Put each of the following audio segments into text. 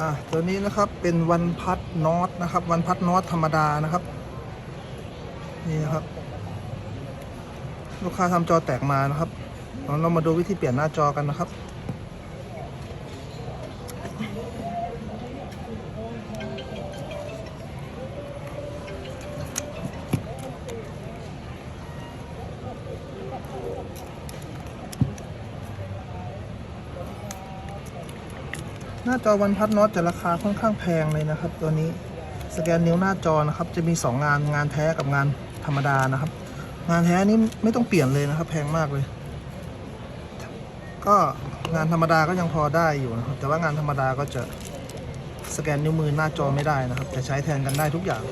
อะตัวนี้นะครับเป็นวันพัดนอตนะครับ วันพัดนอตธรรมดานะครับ นี่นะครับ ลูกค้าทำจอแตกมานะครับเรามาดูวิธีเปลี่ยนหน้าจอกันนะครับ น้าจอวันพัดน็อตจะราคาค่อนข้างแพงเลยนะครับ ตัวนี้สแกนนิ้วหน้าจอนะครับ จะมี 2 งานงานแท้กับงานธรรมดานะครับ งานแท้นี้ไม่ต้องเปลี่ยนเลยนะครับ แพงมากเลย ก็งานธรรมดาก็ยังพอได้อยู่นะครับ แต่ว่างานธรรมดาก็จะสแกนนิ้วมือหน้าจอไม่ได้นะครับ จะใช้แทนกันได้ทุกอย่าง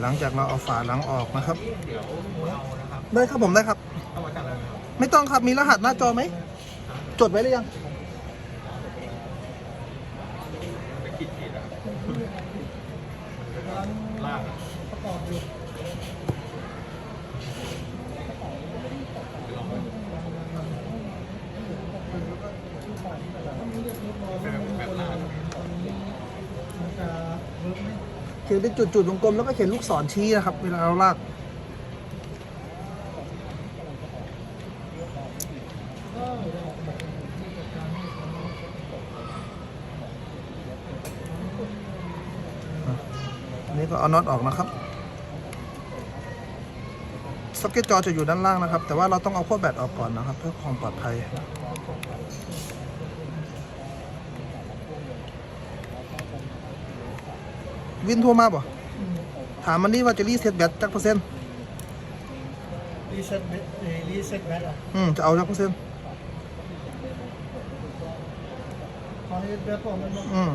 หลังจากเราเอาฝาหลังออกนะครับ ได้ครับผมได้ครับ ไม่ต้องครับมีรหัสหน้าจอไหม จดไว้หรือยังเขียนเป็นจุดๆวงกลมแล้วก็เขียนลูกศรชี้นะครับ เวลาเราลาก อันนี้ก็ เอาน็อตออกนะครับซ็อกเก็ตจอจะอยู่ด้านล่างนะครับ แต่ว่าเราต้องเอาขั้วแบตออกก่อนนะครับ เพื่อความปลอดภัย วินโทรมาบ่ถามมันนี่ว่าจะรีเซ็ตแบตจักเปอร์เซ็นต์รีเซ็ตเบเอ่อรีเซ็ตแบตอะอืมจะเอาจักเปอร์เซ็นต์ขอให้แบตผมมันอืม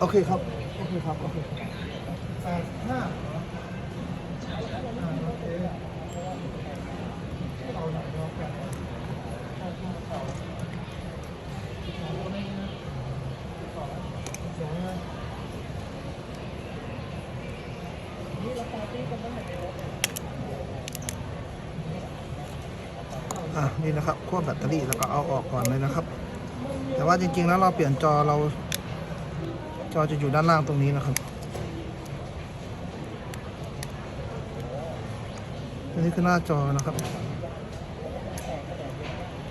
โอเคครับ โอเคครับ โอเคแปดห้าเหรออ่าโอเคเอาหน่อยเนาะแปดสองนะอะนี่นะครับขั้วแบตเตอรี่แล้วก็เอาออกก่อนเลยนะครับ แต่ว่าจริงๆแล้วเราเปลี่ยนจอเรา จอจะอยู่ด้านล่างตรงนี้นะครับอันนี้คือหน้าจอนะครับ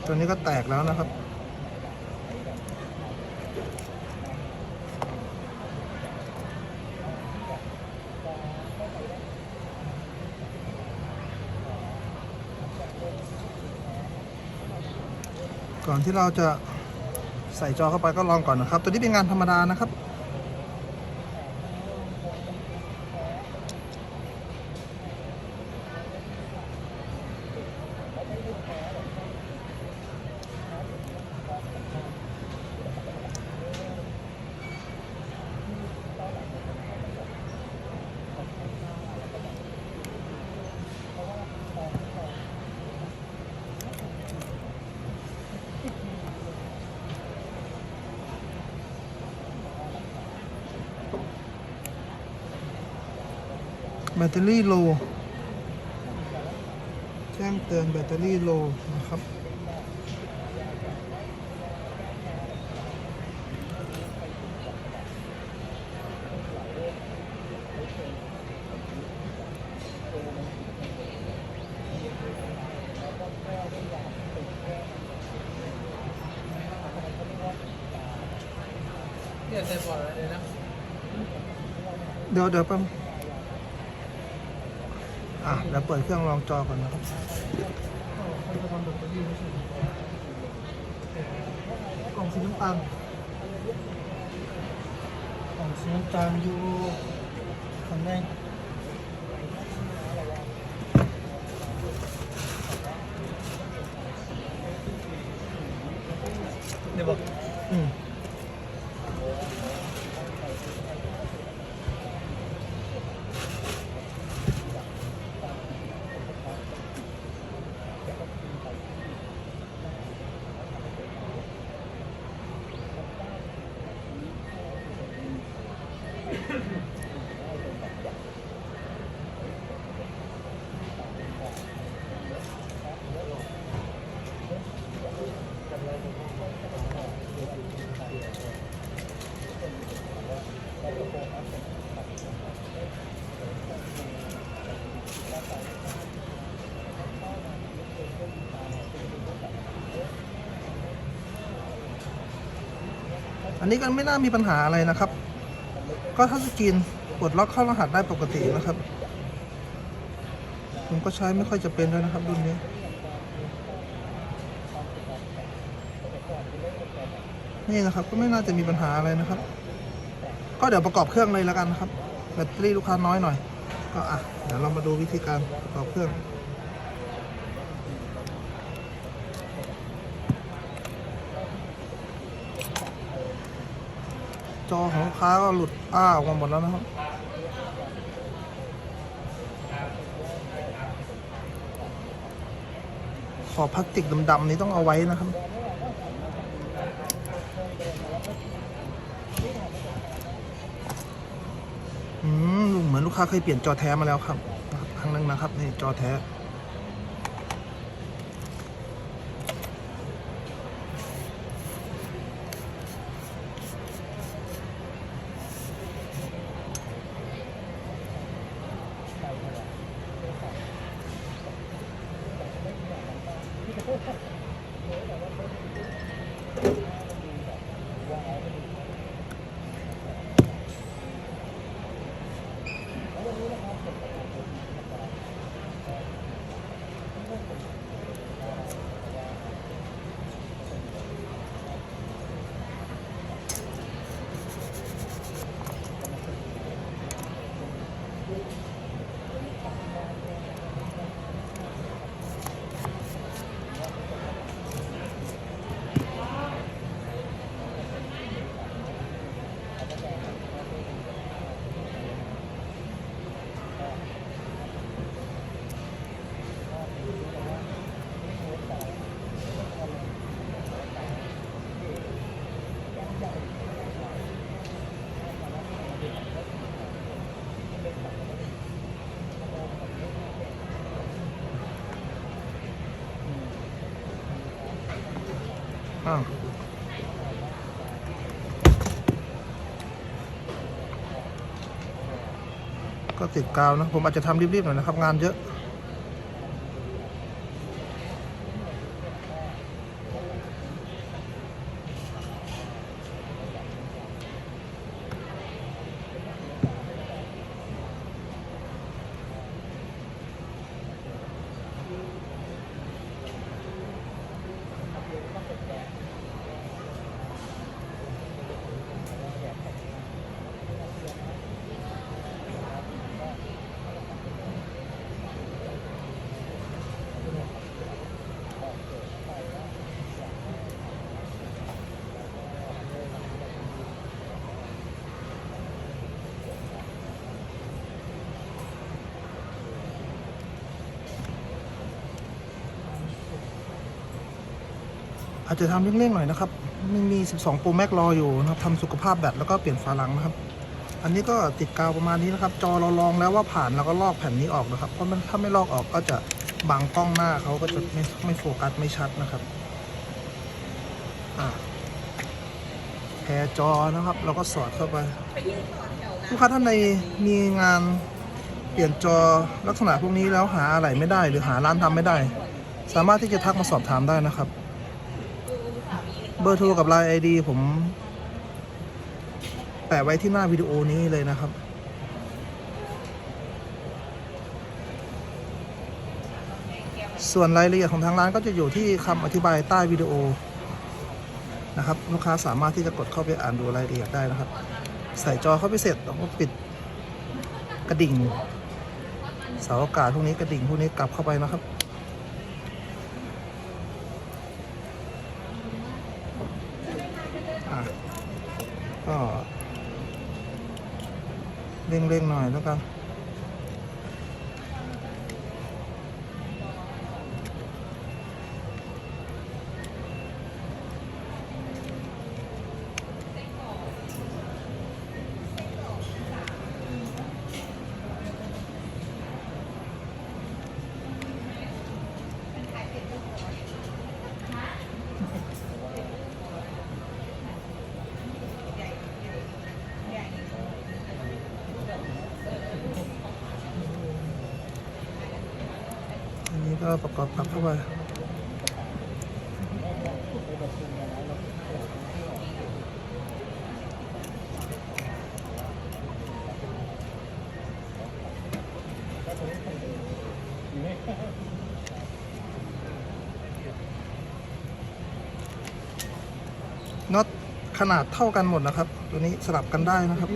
ตัวนี้ก็แตกแล้วนะครับ ก่อนที่เราจะใส่จอเข้าไปก็ลองก่อนนะครับ ตัวนี้เป็นงานธรรมดานะครับ แบตเตอรี่โลแจ้งเตือนแบตเตอรี่โลนะครับเดอะไดี๋ยวเดี๋ยวแป๊บ อะเดี๋ยวเปิดเครื่องลองจอก่อนนะครับกล่องสีน้ำตาลกล่องสีน้ำตาลอยู่ข้างในเดี๋ยวบอกอืม อันนี้ก็ไม่น่ามีปัญหาอะไรนะครับ ก็ถ้าสกรีนปลดล็อกเข้ารหัสได้ปกตินะครับ ผมก็ใช้ไม่ค่อยจะเป็นด้วยนะครับรุ่นนี้นี่นะครับก็ไม่น่าจะมีปัญหาอะไรนะครับ ก็เดี๋ยวประกอบเครื่องเลยแล้วกันนะครับแบตเตอรี่ลูกค้าน้อยหน่อย ก็อะเดี๋ยวเรามาดูวิธีการประกอบเครื่อง จอของลูกค้าก็หลุดอ้าออกมาหมดแล้วนะครับขอบพลาสติกดำๆนี้ต้องเอาไว้นะครับอืมเหมือนลูกค้าเคยเปลี่ยนจอแท้มาแล้วครับ ครั้งนึงนะครับ นี่จอแท้ อ้าวก็ติดกาวนะ ผมอาจจะทำรีบๆหน่อยนะครับ งานเยอะ อาจจะทำเร่งๆหน่อยนะครับมันมี 12 Pro Max รออยู่นะครับทำสุขภาพแบตแล้วก็เปลี่ยนฝาหลังนะครับ อันนี้ก็ติดกาวประมาณนี้นะครับ จอเราลองแล้วว่าผ่านแล้วก็ลอกแผ่นนี้ออกนะครับ เพราะมันถ้าไม่ลอกออกก็จะบังกล้องหน้าเขาก็จะไม่ไม่โฟกัสไม่ชัดนะครับแพรจอนะครับ เราก็สอดเข้าไป ลูกค้าท่านใดมีงานเปลี่ยนจอลักษณะพวกนี้แล้วหาอะไรไม่ได้ หรือหาร้านทำไม่ได้ สามารถที่จะทักมาสอบถามได้นะครับ เบอร์โทรกับไลน์ไอดีผม แปะไว้ที่หน้าวิดีโอนี้เลยนะครับส่วนรายละเอียดของทางร้านก็จะอยู่ที่คำอธิบายใต้วิดีโอนะครับลูกค้าสามารถที่จะกดเข้าไปอ่านดูรายละเอียดได้นะครับ ใส่จอเข้าไปเสร็จแล้วก็ปิดกระดิ่ง เสาอากาศพวกนี้กระดิ่งพวกนี้กลับเข้าไปนะครับ ก็เร่งๆหน่อยแล้วกัน็ประกอบกับเข้าไปน็อตขนาดเท่ากันหมดนะครับ ตัวนี้สลับกันได้นะครับ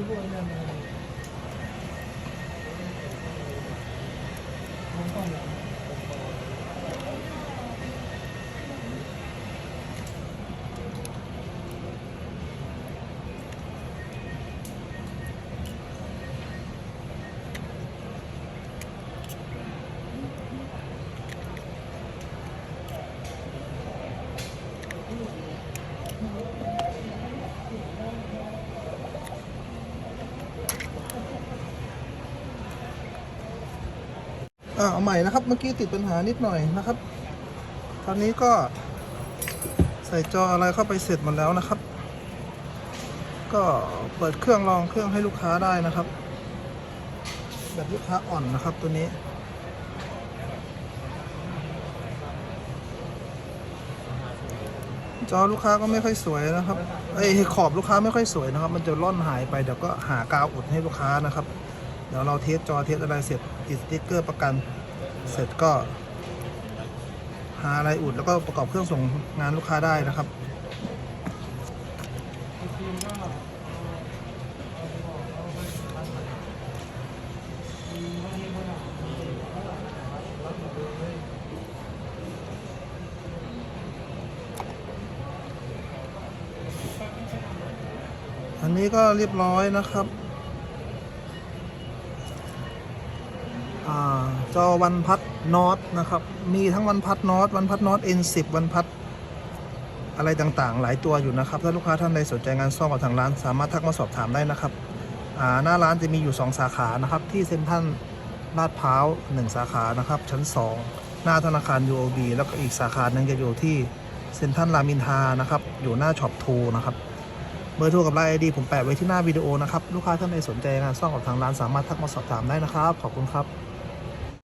อ่าเอาใหม่นะครับ เมื่อกี้ติดปัญหานิดหน่อยนะครับ ตอนนี้ก็ใส่จออะไรเข้าไปเสร็จหมดแล้วนะครับ ก็เปิดเครื่องลองเครื่องให้ลูกค้าได้นะครับ แบบลูกค้าอ่อนนะครับตัวนี้จอลูกค้าก็ไม่ค่อยสวยนะครับไอยขอบลูกค้าไม่ค่อยสวยนะครับ มันจะล่อนหายไปเดี๋ยวก็หากาวอุดให้ลูกค้านะครับ ดี๋ยวเราเทสจอเทสอะไรเสร็จติดสติ๊กเกอร์ประกัน เสร็จก็ หาอะไรอุดแล้วก็ประกอบเครื่องส่งงานลูกค้าได้นะครับอันนี้ก็เรียบร้อยนะครับอา จอวันพัดนอตนะครับ มีทั้งวันพัดนอตวันพัดนอต N10 วันพัดอะไรต่างๆ หลายตัวอยู่นะครับ ถ้าลูกค้าท่านใดสนใจงานซ่อมกับทางร้าน สามารถทักมาสอบถามได้นะครับหน้าร้านจะมีอยู่ 2 สาขานะครับ ที่เซ็นทรัลลาดพร้าว1สาขานะครับ ชั้น 2 หน้าธนาคาร UOB แล้วก็อีกสาขาหนึ่งจะอยู่ที่เซ็นทรัลรามินทานะครับ อยู่หน้าช็อปทูนะครับเบอร์โทรกับไลน์ไอดีผมแปะไว้ที่หน้าวิดีโอนะครับ ลูกค้าท่านใดสนใจงานซ่อมกับทางร้านสามารถทักมาสอบถามได้นะครับ ขอบคุณครับ